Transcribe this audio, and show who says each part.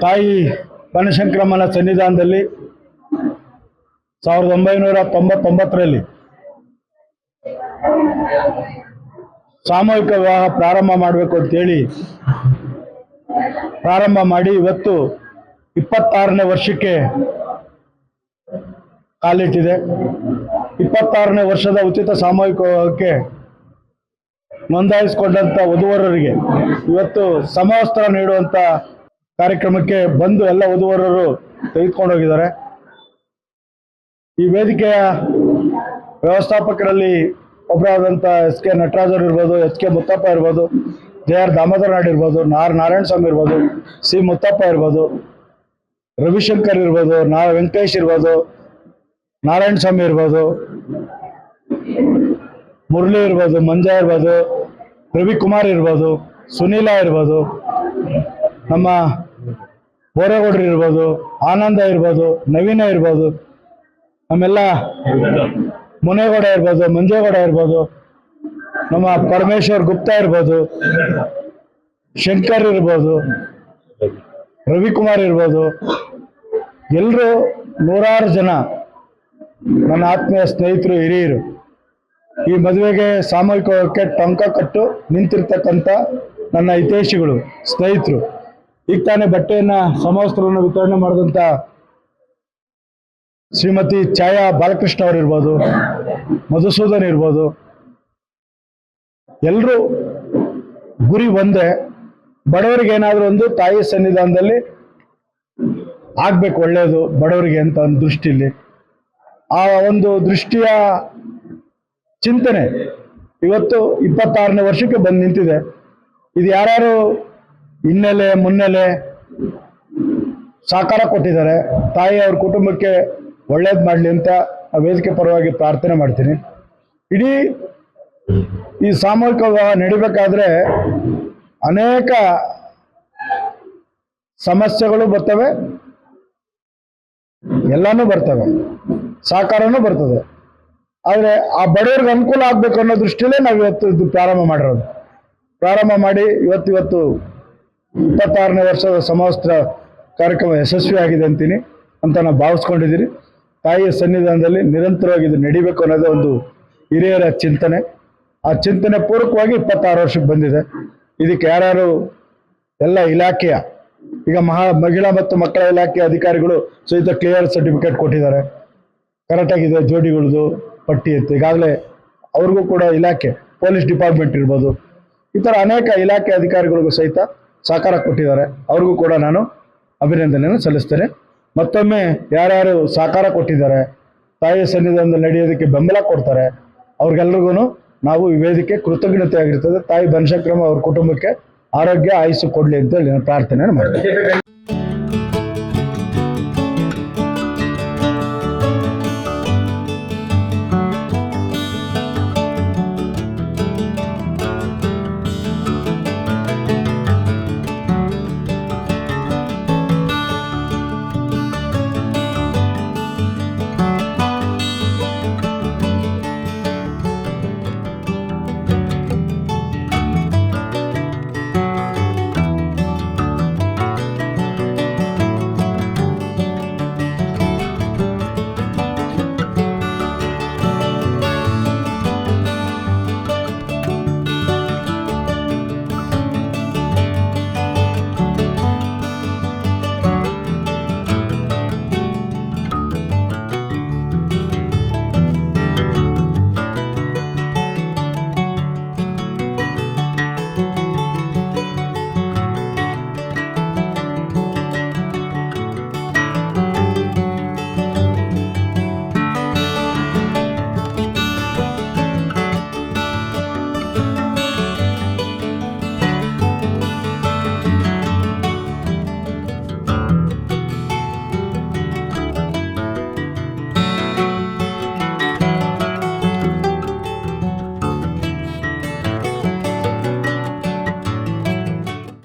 Speaker 1: ತಾಯಿ ಬನಶಂಕರಮ್ಮನ ಸನ್ನಿಧಾನದಲ್ಲಿ ಸಾವಿರದ ಒಂಬೈನೂರ ತೊಂಬತ್ತೊಂಬತ್ತರಲ್ಲಿ ಸಾಮೂಹಿಕ ವಿವಾಹ ಪ್ರಾರಂಭ ಮಾಡಬೇಕು ಅಂತೇಳಿ ಪ್ರಾರಂಭ ಮಾಡಿ ಇವತ್ತು ಇಪ್ಪತ್ತಾರನೇ ವರ್ಷಕ್ಕೆ ಕಾಲಿಟ್ಟಿದೆ. ಇಪ್ಪತ್ತಾರನೇ ವರ್ಷದ ಉಚಿತ ಸಾಮೂಹಿಕ ವಿವಾಹಕ್ಕೆ ನೋಂದಾಯಿಸಿಕೊಂಡಂತ ವಧುವರರಿಗೆ ಇವತ್ತು ಸಮವಸ್ತ್ರ ನೀಡುವಂತ ಕಾರ್ಯಕ್ರಮಕ್ಕೆ ಬಂದು ಎಲ್ಲ ವಧುವರರು ತೆಗೆದುಕೊಂಡು ಹೋಗಿದ್ದಾರೆ. ಈ ವೇದಿಕೆಯ ವ್ಯವಸ್ಥಾಪಕರಲ್ಲಿ ಒಬ್ಬರಾದಂಥ ಎಸ್ ಕೆ ನಟರಾಜರ್ ಇರ್ಬೋದು ಎಚ್ ಕೆ ಮುತ್ತಪ್ಪ ಇರ್ಬೋದು ಜೆ ಆರ್ ದಾಮೋದರ ನಾಡ್ ಇರ್ಬೋದು, ನಾರ್ ನಾರಾಯಣ ಸ್ವಾಮಿ ಇರ್ಬೋದು, ಸಿ ಮುತ್ತಪ್ಪ ಇರ್ಬೋದು, ರವಿಶಂಕರ್ ಇರ್ಬೋದು, ನಾ ವೆಂಕಟೇಶ್ ಇರ್ಬೋದು ನಾರಾಯಣ ಸ್ವಾಮಿ ಇರ್ಬೋದು, ಮುರಳಿ ಇರ್ಬೋದು, ಮಂಜ ಇರ್ಬೋದು, ರವಿಕುಮಾರ್ ಇರ್ಬೋದು, ಸುನೀಲ ಇರ್ಬೋದು ನಮ್ಮ ಬೋರೇಗೌಡರು ಇರ್ಬೋದು, ಆನಂದ ಇರ್ಬೋದು, ನವೀನ ಇರ್ಬೋದು, ನಮ್ಮೆಲ್ಲ ಮುನೇಗೌಡ ಇರ್ಬೋದು, ಮಂಜೇಗೌಡ ಇರ್ಬೋದು, ನಮ್ಮ ಪರಮೇಶ್ವರ್ ಗುಪ್ತಾ ಇರ್ಬೋದು, ಶಂಕರ್ ಇರ್ಬೋದು, ರವಿಕುಮಾರ್ ಇರ್ಬೋದು ಎಲ್ಲರೂ ನೂರಾರು ಜನ ನನ್ನ ಆತ್ಮೀಯ ಸ್ನೇಹಿತರು, ಹಿರಿಯರು. ಈ ಮದುವೆಗೆ ಸಾಮೂಹಿಕಕ್ಕೆ ಟೊಂಕ ಕಟ್ಟು ನಿಂತಿರ್ತಕ್ಕಂಥ ನನ್ನ ಹಿತೈಷಿಗಳು, ಸ್ನೇಹಿತರು. ಈಗ ತಾನೇ ಬಟ್ಟೆಯನ್ನ ಸಮವಸ್ತ್ರವನ್ನು ವಿತರಣೆ ಮಾಡಿದಂತ ಶ್ರೀಮತಿ ಛಾಯಾ ಬಾಲಕೃಷ್ಣ ಅವರು ಇರ್ಬೋದು, ಮಧುಸೂದನ್ ಇರ್ಬೋದು ಎಲ್ಲರೂ ಗುರಿ ಒಂದೇ, ಬಡವರಿಗೆ ಏನಾದರೂ ಒಂದು ತಾಯಿ ಸನ್ನಿಧಾನದಲ್ಲಿ ಆಗ್ಬೇಕು ಒಳ್ಳೆಯದು ಬಡವರಿಗೆ ಅಂತ ಒಂದು ದೃಷ್ಟಿಲಿ. ಆ ಒಂದು ದೃಷ್ಟಿಯ ಚಿಂತನೆ ಇವತ್ತು ಇಪ್ಪತ್ತಾರನೇ ವರ್ಷಕ್ಕೆ ಬಂದು ನಿಂತಿದೆ. ಇದು ಯಾರ್ಯಾರು ಹಿನ್ನೆಲೆ, ಮುನ್ನೆಲೆ ಸಹಕಾರ ಕೊಟ್ಟಿದ್ದಾರೆ. ತಾಯಿ ಅವ್ರ ಕುಟುಂಬಕ್ಕೆ ಒಳ್ಳೇದು ಮಾಡಲಿ ಅಂತ ವೇದಿಕೆ ಪರವಾಗಿ ಪ್ರಾರ್ಥನೆ ಮಾಡ್ತೀನಿ. ಇಡೀ ಈ ಸಾಮೂಹಿಕ ವಿವಾಹ ನಡಿಬೇಕಾದ್ರೆ ಅನೇಕ ಸಮಸ್ಯೆಗಳು ಬರ್ತವೆ. ಎಲ್ಲಾನು ಬರ್ತವೆ. ಸಹಕಾರನೂ ಬರ್ತದೆ. ಆದರೆ ಆ ಬಡವ್ರಿಗೆ ಅನುಕೂಲ ಆಗಬೇಕು ಅನ್ನೋ ದೃಷ್ಟಿಯಲ್ಲೇ ನಾವು ಇವತ್ತು ಇದು ಪ್ರಾರಂಭ ಮಾಡಿರೋದು. ಪ್ರಾರಂಭ ಮಾಡಿ ಇವತ್ತಿವತ್ತು ಇಪ್ಪತ್ತಾರನೇ ವರ್ಷದ ಸಮವಸ್ತ್ರ ಕಾರ್ಯಕ್ರಮ ಯಶಸ್ವಿಯಾಗಿದೆ ಅಂತೀನಿ ಅಂತ ನಾವು ಭಾವಿಸ್ಕೊಂಡಿದ್ದೀರಿ. ತಾಯಿಯ ಸನ್ನಿಧಾನದಲ್ಲಿ ನಿರಂತರವಾಗಿ ಇದು ನಡಿಬೇಕು ಅನ್ನೋದೇ ಒಂದು ಹಿರಿಯರ ಚಿಂತನೆ. ಆ ಚಿಂತನೆ ಪೂರ್ವಕವಾಗಿ ಇಪ್ಪತ್ತಾರು ವರ್ಷಕ್ಕೆ ಬಂದಿದೆ. ಇದಕ್ಕೆ ಯಾರ್ಯಾರು ಎಲ್ಲ ಇಲಾಖೆಯ, ಈಗ ಮಹಾ, ಮಹಿಳಾ ಮತ್ತು ಮಕ್ಕಳ ಇಲಾಖೆ ಅಧಿಕಾರಿಗಳು ಸಹಿತ ಕ್ಲಿಯರ್ ಸರ್ಟಿಫಿಕೇಟ್ ಕೊಟ್ಟಿದ್ದಾರೆ. ಕರೆಕ್ಟಾಗಿದೆ ಜೋಡಿಗಳದು, ಪಟ್ಟಿ ಅಂತ. ಈಗಾಗಲೇ ಅವ್ರಿಗೂ ಕೂಡ ಇಲಾಖೆ, ಪೊಲೀಸ್ ಡಿಪಾರ್ಟ್ಮೆಂಟ್ ಇರ್ಬೋದು. ಈ ಥರ ಅನೇಕ ಇಲಾಖೆ ಅಧಿಕಾರಿಗಳಿಗೂ ಸಹಿತ ಸಹಕಾರ ಕೊಟ್ಟಿದ್ದಾರೆ. ಅವ್ರಿಗೂ ಕೂಡ ನಾನು ಅಭಿನಂದನೆಯನ್ನು ಸಲ್ಲಿಸ್ತೇನೆ. ಮತ್ತೊಮ್ಮೆ ಯಾರ್ಯಾರು ಸಹಕಾರ ಕೊಟ್ಟಿದ್ದಾರೆ ತಾಯಿಯ ಸನ್ನಿಧಾನದಲ್ಲಿ ನಡೆಯೋದಕ್ಕೆ ಬೆಂಬಲ ಕೊಡ್ತಾರೆ ಅವ್ರಿಗೆಲ್ರಿಗೂ ನಾವು ಈ ವೇದಿಕೆ ಕೃತಜ್ಞತೆ ಆಗಿರ್ತದೆ ತಾಯಿ ಬನಶಂಕ್ರಮ ಅವ್ರ ಕುಟುಂಬಕ್ಕೆ ಆರೋಗ್ಯ, ಆಯಸ್ಸು ಕೊಡಲಿ ಅಂತ ಹೇಳಿ ನಾನು ಪ್ರಾರ್ಥನೆಯನ್ನು ಮಾಡ್ತೀನಿ.